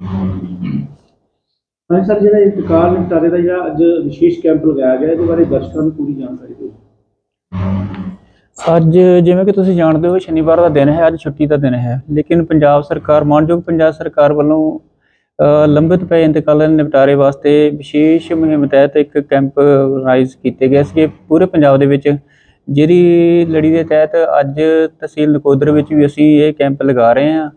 ਹਾਂਜੀ। ਸਰ, ਜਿਹੜਾ ਇੰਤਕਾਲ ਨਿਪਟਾਰੇ ਦਾ ਜਿਹੜਾ ਅੱਜ ਵਿਸ਼ੇਸ਼ ਕੈਂਪ ਲਗਾਇਆ ਗਿਆ, ਇਹਦੇ ਬਾਰੇ ਦਰਸ਼ਕਾਂ ਨੂੰ ਪੂਰੀ ਜਾਣਕਾਰੀ ਦਿਓ। ਅੱਜ ਜਿਵੇਂ ਕਿ ਤੁਸੀਂ ਜਾਣਦੇ ਹੋ, ਸ਼ਨੀਵਾਰ ਦਾ ਦਿਨ ਹੈ, ਅੱਜ ਛੁੱਟੀ ਦਾ ਦਿਨ ਹੈ। ਲੇਕਿਨ ਪੰਜਾਬ ਸਰਕਾਰ, ਮਾਨਯੋਗ ਪੰਜਾਬ ਸਰਕਾਰ ਵੱਲੋਂ ਲੰਬਿਤ ਪਏ ਇੰਤਕਾਲਾਂ ਦੇ ਨਿਪਟਾਰੇ ਵਾਸਤੇ ਵਿਸ਼ੇਸ਼ ਮੁਹਿੰਮ ਤਹਿਤ ਇੱਕ ਕੈਂਪ ਆਰਗੇਨਾਈਜ਼ ਕੀਤੇ ਗਏ ਸੀ ਪੂਰੇ ਪੰਜਾਬ ਦੇ ਵਿੱਚ ਜਿਹੜੀ ਲੜੀ ਦੇ ਤਹਿਤ ਅੱਜ ਤਹਿਸੀਲ ਨਕੋਦਰ ਵਿੱਚ ਵੀ ਅਸੀਂ ਇਹ ਕੈਂਪ ਲਗਾ ਰਹੇ ਹਾਂ।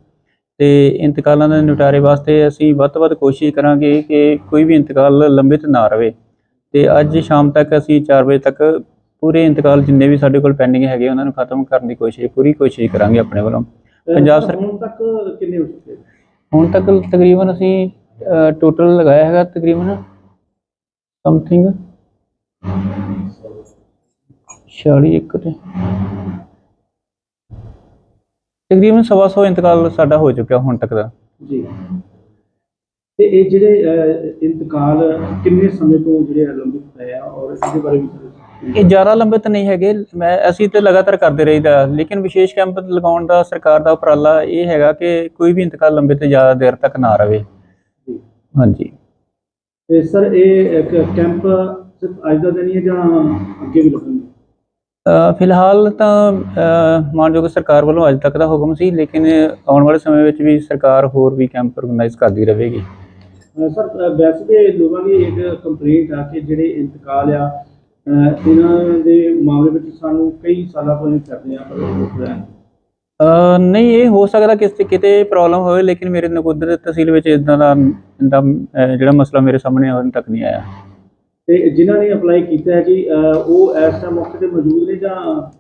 ਤੇ ਇੰਤਕਾਲਾਂ ਦੇ ਨਿਪਟਾਰੇ ਵਾਸਤੇ ਅਸੀਂ ਵੱਧ ਤੋਂ ਵੱਧ ਕੋਸ਼ਿਸ਼ ਕਰਾਂਗੇ ਕਿ ਕੋਈ ਵੀ ਇੰਤਕਾਲ ਲੰਬਿਤ ਨਾ ਰਵੇ। ਤੇ ਅੱਜ ਸ਼ਾਮ ਤੱਕ ਅਸੀਂ 4 ਵਜੇ ਤੱਕ ਪੂਰੇ ਇੰਤਕਾਲ ਜਿੰਨੇ ਵੀ ਸਾਡੇ ਕੋਲ ਪੈਂਡਿੰਗ ਹੈਗੇ ਉਹਨਾਂ ਨੂੰ ਖਤਮ ਕਰਨ ਦੀ ਕੋਸ਼ਿਸ਼ ਪੂਰੀ ਕੋਸ਼ਿਸ਼ ਕਰਾਂਗੇ ਆਪਣੇ ਵੱਲੋਂ। ਪੰਜਾਬ ਸਰ, ਸਰਕਾਰ ਹੁਣ ਤੱਕ ਕਿੰਨੇ ਹੋ ਚੁੱਕੇ ਹੁਣ ਤੱਕ ਤਕਰੀਬਨ ਅਸੀਂ ਟੋਟਲ ਲਗਾਇਆ ਹੈਗਾ ਤਕਰੀਬਨ ਸਮਥਿੰਗ 46 ਇੱਕ ਤੇ। ਤਕਰੀਬਨ ਸਵਾ ਸੌ ਇੰਤਕਾਲ ਸਾਡਾ ਹੋ ਚੁੱਕਿਆ ਹੁਣ ਤੱਕ ਦਾ। ਜੀ। ਤੇ ਇਹ ਜਿਹੜੇ ਅਹ, ਇੰਤਕਾਲ ਕਿੰਨੇ ਸਮੇਂ ਤੋਂ ਜਿਹੜੇ ਲੰਬਿਤ ਪਏ ਆ ਔਰ ਇਹਦੇ ਬਾਰੇ ਵੀ ਸਰ ਇਹ ਜ਼ਿਆਦਾ ਲੰਬਿਤ ਨਹੀਂ ਹੈਗੇ। ਮੈਂ ਅਸੀਂ ਤੇ ਲਗਾਤਾਰ ਕਰਦੇ ਰਹੀਦਾ ਲੇਕਿਨ ਵਿਸ਼ੇਸ਼ ਕੈਂਪ ਲਗਾਉਣ ਦਾ ਸਰਕਾਰ ਦਾ ਉਪਰਾਲਾ ਇਹ ਹੈਗਾ ਕਿ ਕੋਈ ਵੀ ਇੰਤਕਾਲ ਲੰਬਿਤ ਜ਼ਿਆਦਾ ਦੇਰ ਤੱਕ ਨਾ ਜੀ। ਹਾਂਜੀ। ਤੇ ਸਰ ਇਹ ਇੱਕ ਕੈਂਪ ਸਿਰਫ ਅੱਜ ਦਾ ਦਿਨ ਹੀ ਹੈ ਜਾਂ ਅੱਗੇ ਵੀ ਲੱਗਣਗੇ? ਫਿਲਹਾਲ ਤਾਂ ਮਾਨਯੋਗ ਸਰਕਾਰ ਵੱਲੋਂ ਅੱਜ ਤੱਕ ਦਾ ਹੁਕਮ ਸੀ ਲੇਕਿਨ ਆਉਣ ਵਾਲੇ ਸਮੇਂ ਵਿੱਚ ਵੀ ਸਰਕਾਰ ਹੋਰ ਵੀ ਕੈਂਪ ਆਰਗੇਨਾਈਜ਼ ਕਰਦੀ ਰਹੇਗੀ। ਸਰ ਵੈਸੇ ਤੇ ਲੋਕਾਂ ਦੀ ਇੱਕ ਕੰਪਲੇਂਟ ਆ ਕਿ ਜਿਹੜੇ ਇੰਤਕਾਲ ਆ ਇਹਨਾਂ ਦੇ ਮਾਮਲੇ ਵਿੱਚ ਸਾਨੂੰ ਕਈ ਸਾਲਾਂ ਤੋਂ ਇਹ ਕਰਦੇ ਆ ਪਰ ਨਹੀਂ ਇਹ ਹੋ ਸਕਦਾ ਕਿਸੇ ਕਿਤੇ ਪ੍ਰੋਬਲਮ ਹੋਵੇ ਲੇਕਿਨ ਮੇਰੇ ਨਕੋਦਰ ਤਹਿਸੀਲ ਵਿੱਚ ਇਦਾਂ ਦਾ ਦਾ ਜਿਹੜਾ ਮਸਲਾ ਮੇਰੇ ਸਾਹਮਣੇ ਹੁਣ ਤੱਕ ਨਹੀਂ ਆਇਆ। ਤੇ ਜਿਨ੍ਹਾਂ ਨੇ ਅਪਲਾਈ ਕੀਤਾ ਹੈ ਜੀ ਅਹ ਉਹ ਇਸ ਟਾਈਮ ਮੌਕੇ ਤੇ ਮੌਜੂਦ ਨੇ ਜਾਂ?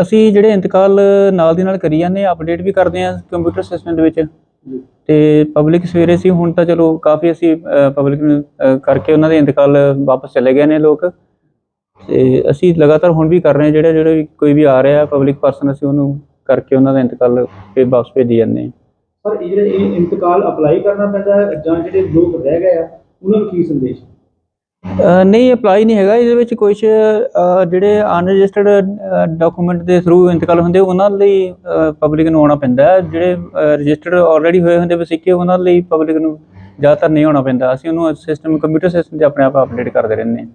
ਅਸੀਂ ਜਿਹੜੇ ਇੰਤਕਾਲ ਨਾਲ ਦੀ ਨਾਲ ਕਰੀ ਜਾਂਦੇ ਆ ਅਪਡੇਟ ਵੀ ਕਰਦੇ ਆ ਕੰਪਿਊਟਰ ਸਿਸਟਮ ਦੇ ਵਿੱਚ। ਜੀ। ਤੇ ਪਬਲਿਕ ਸਵੇਰੇ ਸੀ ਹੁਣ ਤਾਂ ਚਲੋ ਕਾਫੀ ਅਸੀਂ ਪਬਲਿਕ ਨੂੰ ਕਰਕੇ ਉਹਨਾਂ ਦੇ ਇੰਤਕਾਲ ਵਾਪਸ ਚਲੇ ਗਏ ਨੇ ਲੋਕ। ਤੇ ਅਸੀਂ ਲਗਾਤਾਰ ਹੁਣ ਵੀ ਕਰ ਰਹੇ ਹਾਂ ਜਿਹੜੇ ਜਿਹੜੇ ਵੀ ਕੋਈ ਵੀ ਆ ਰਿਹਾ ਪਬਲਿਕ ਪਰਸਨ ਅਸੀਂ ਉਹਨੂੰ ਕਰਕੇ ਉਹਨਾਂ ਦਾ ਇੰਤਕਾਲ ਫਿਰ ਵਾਪਸ ਭੇਜੀ ਜਾਂਦੇ ਹਾਂ। ਪਰ ਇਹ ਜਿਹੜੇ ਇਹ ਇੰਤਕਾਲ ਅਪਲਾਈ ਕਰਨਾ ਪੈਂਦਾ ਹੈ ਜਾਂ ਜਿਹੜੇ ਲੋਕ ਰਹਿ ਗਏ ਆ ਉਹਨਾਂ ਨੂੰ ਕੀ ਸੰਦੇਸ਼? ਨਹੀਂ ਅਪਲਾਈ ਨਹੀਂ ਹੈਗਾ। ਇਹਦੇ ਵਿੱਚ ਕੁਝ ਜਿਹੜੇ ਅਨਰਜਿਸਟਰਡ ਡਾਕੂਮੈਂਟ ਦੇ ਥਰੂ ਇੰਤਕਾਲ ਹੁੰਦੇ, ਉਹਨਾਂ ਲਈ ਪਬਲਿਕ ਨੂੰ ਆਉਣਾ ਪੈਂਦਾ ਹੈ। ਜਿਹੜੇ ਰਜਿਸਟਰਡ ਆਲਰੇਡੀ ਹੋਏ ਹੁੰਦੇ ਵਸੀਕੇ, ਉਹਨਾਂ ਲਈ ਪਬਲਿਕ ਨੂੰ ਜ਼ਿਆਦਾਤਰ ਨਹੀਂ ਆਉਣਾ ਪੈਂਦਾ। ਅਸੀਂ ਉਹਨੂੰ ਸਿਸਟਮ ਕੰਪਿਊਟਰ ਸਿਸਟਮ ਤੇ ਆਪਣੇ ਆਪ ਅਪਡੇਟ ਕਰਦੇ ਰਹਿੰਦੇ ਹਾਂ।